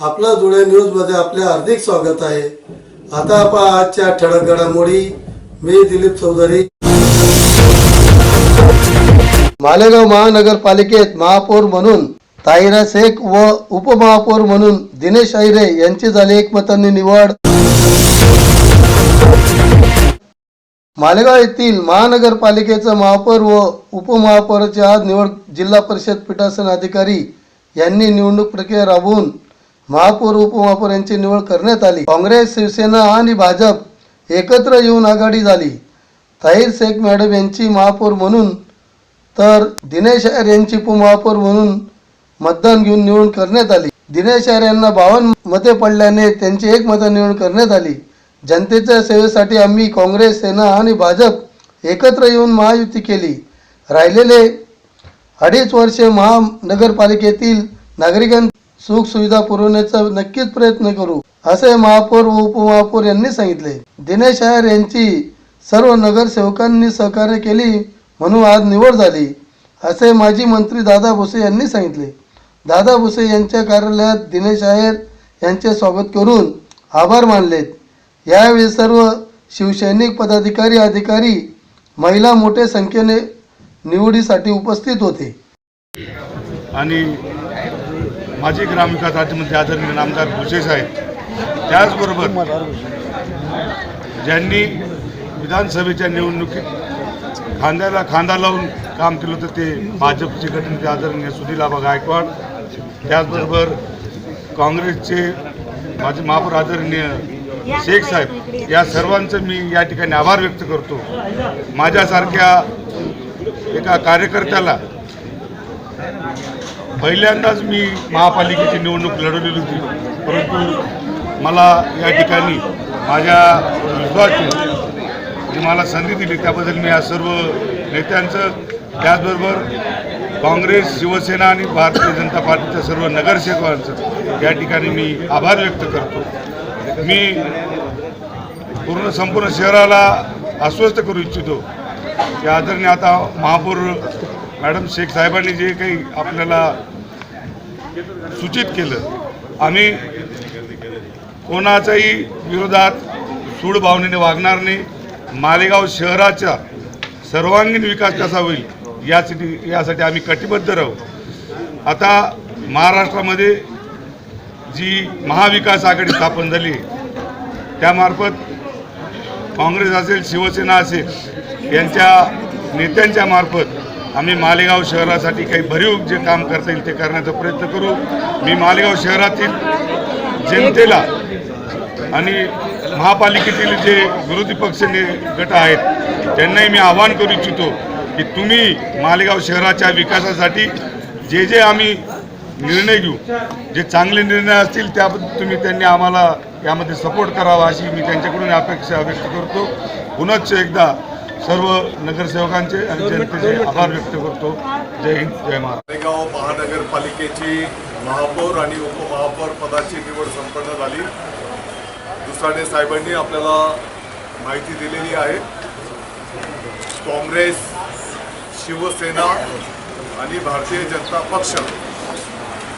आपलं धुळे न्यूजमध्ये आपले हार्दिक स्वागत आहे. आता आपण आजच्या ठळक घडामोडी. मी दिलीप चौधरी. मालेगाव महानगरपालिकेत महापौर म्हणून ताहिरा शेख व उपमहापौर म्हणून दिनेश ऐरे यांची झाली एकमतांनी निवड. मालेगाव येथील महानगरपालिकेचं महापौर व उपमहापौराची आज निवड जिल्हा परिषद पीठासन अधिकारी यांनी निवडणूक प्रक्रिया राबवून महापौर उपमहापौर यांची निवड करण्यात आली. काँग्रेस शिवसेना आणि भाजप एकत्र येऊन आघाडी झाली. ताहिर शेख मॅडम यांची महापौर म्हणून तर दिनेश अयर यांची उपमहापौर म्हणून मतदान घेऊन निवड करण्यात आली. दिनेश अयर यांना बावन्न मते पडल्याने त्यांची एक मतं निवड करण्यात आली. जनतेच्या सेवेसाठी आम्ही काँग्रेस सेना आणि भाजप एकत्र येऊन महायुती केली. राहिलेले अडीच वर्षे महानगरपालिकेतील नागरिकांना सुख सुविधा पुरवण्याचा नक्कीच प्रयत्न करू असे महापौर व उपमहापौर यांनी सांगितले. दिनेश आयर यांची सर्व नगरसेवकांनी सहकार्य केली म्हणून आज निवड झाली असे माजी मंत्री दादा भुसे यांनी सांगितले. दादा भुसे यांच्या कार्यालयात दिनेश आयर यांचे स्वागत करून आभार मानलेत. यावेळी सर्व शिवसैनिक पदाधिकारी अधिकारी महिला मोठ्या संख्येने निवडीसाठी उपस्थित होते. आणि माजी ग्रामविकास राज्यमंत्री आदरणीय नामदार भुसे साहेब त्याचबरोबर ज्यांनी विधानसभेच्या निवडणुकीत खांद्याला खांदा लावून काम केलं होतं ते भाजपचे गटनेते आदरणीय सुनील आबा गायकवाड त्याचबरोबर काँग्रेसचे माझे महापौर आदरणीय शेख साहेब या सर्वांचं मी या ठिकाणी आभार व्यक्त करतो. माझ्यासारख्या एका कार्यकर्त्याला पहिल्यांदाच मी महापालिकेची निवडणूक लढवलेली होती. परंतु मला या ठिकाणी माझ्या विश्वास जी मला संधी दिली त्याबद्दल मी या सर्व नेत्यांचं त्याचबरोबर काँग्रेस शिवसेना आणि भारतीय जनता पार्टीच्या सर्व नगरसेवकांचं या ठिकाणी मी आभार व्यक्त करतो. मी पूर्ण संपूर्ण शहराला अस्वस्थ करू इच्छितो. की आदरणीय आता महापौर मॅडम शेख साहेबांनी जे काही आपल्याला सूचित केलं आम्ही कोणाच्याही विरोधात सूड भावनेने वागणार नाही. मालेगाव शहराचा सर्वांगीण विकास कसा होईल यासाठी यासाठी आम्ही कटिबद्ध राहू. आता महाराष्ट्रामध्ये जी महाविकास आघाडी स्थापन झाली त्यामार्फत काँग्रेस असेल शिवसेना असेल यांच्या नेत्यांच्या मार्फत आम्ही मालेगाव शहरासाठी काही भरीव जे काम करता येईल ते करण्याचा प्रयत्न करू. मी मालेगाव शहरातील जनतेला आणि महापालिकेतील जे विरोधी पक्ष ने गट आहेत त्यांनाही मी आवाहन करू इच्छितो की तुम्ही मालेगाव शहराच्या विकासासाठी जे जे आम्ही निर्णय घेऊ जे चांगले निर्णय असतील त्याबद्दल तुम्ही त्यांनी आम्हाला यामध्ये सपोर्ट करावा अशी मी त्यांच्याकडून अपेक्षा व्यक्त करतो. पुनश्च एकदा सर्व नगरसेवकांचे आणि जनतेचे आभार व्यक्त करतो. जय हिंद जय महाराष्ट्र. मालेगाव महानगरपालिकेची महापौर आणि उपमहापौर पदाची निवड संपन्न झाली. दुसाने साहेबांनी आपल्याला माहिती दिलेली आहे. काँग्रेस शिवसेना आणि भारतीय जनता पक्ष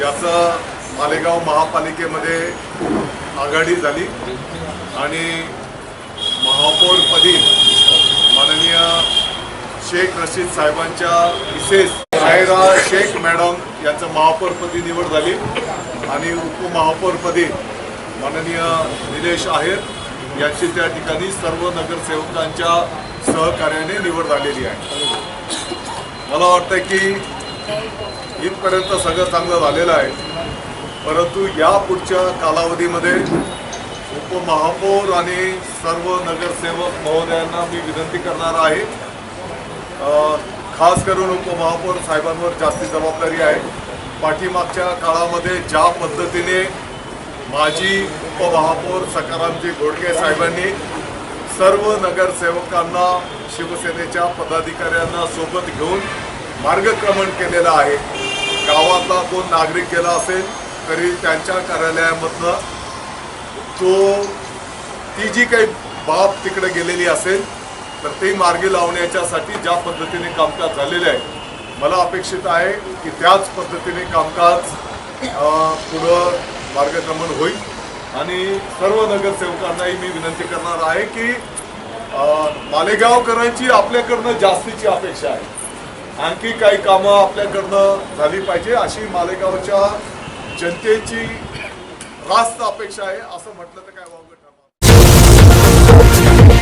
याचं मालेगाव महापालिकेमध्ये आघाडी झाली. आणि महापौरपदी शेख रशीद साहेबांच्या मिसेस सायरा शेख मॅडम यांचं महापौरपदी निवड झाली आणि उपमहापौरपदी माननीय निलेश आहेर यांची त्या ठिकाणी सर्व नगरसेवकांच्या सहकार्याने निवड झालेली आहे. मला वाटतं की इथपर्यंत सगळं चांगलं झालेलं आहे. परंतु या पुढच्या कालावधीमध्ये उपमहापौर आणि सर्व नगरसेवक महोदयांना मी विनंती करणार आहे खास करून उपमहापौर साहेबांवर जास्ती जबाबदारी आहे. पाठीमागच्या काळामध्ये ज्या पद्धतीने माजी उपमहापौर सकारामजी घोडके साहेबांनी सर्व नगरसेवकांना शिवसेनेच्या पदाधिकाऱ्यांना सोबत घेऊन मार्गक्रमण केलेलं आहे. गावातला कोण नागरिक गेला असेल तरी त्यांच्या कार्यालयामधनं तो ती जी काही बाब तिकडे गेलेली असेल तर ते मार्गी लावण्याच्यासाठी ज्या पद्धतीने कामकाज झालेले आहे मला अपेक्षित आहे की त्याच पद्धतीने कामकाज पुढं मार्गक्रमण होईल. आणि सर्व नगरसेवकांनाही मी विनंती करणार आहे की मालेगावकरांची आपल्याकडनं जास्तीची अपेक्षा आहे. आणखी काही कामं आपल्याकडनं झाली पाहिजे अशी मालेगावच्या जनतेची रास्त अपेक्षा आहे असं म्हटलं तर काय वावगट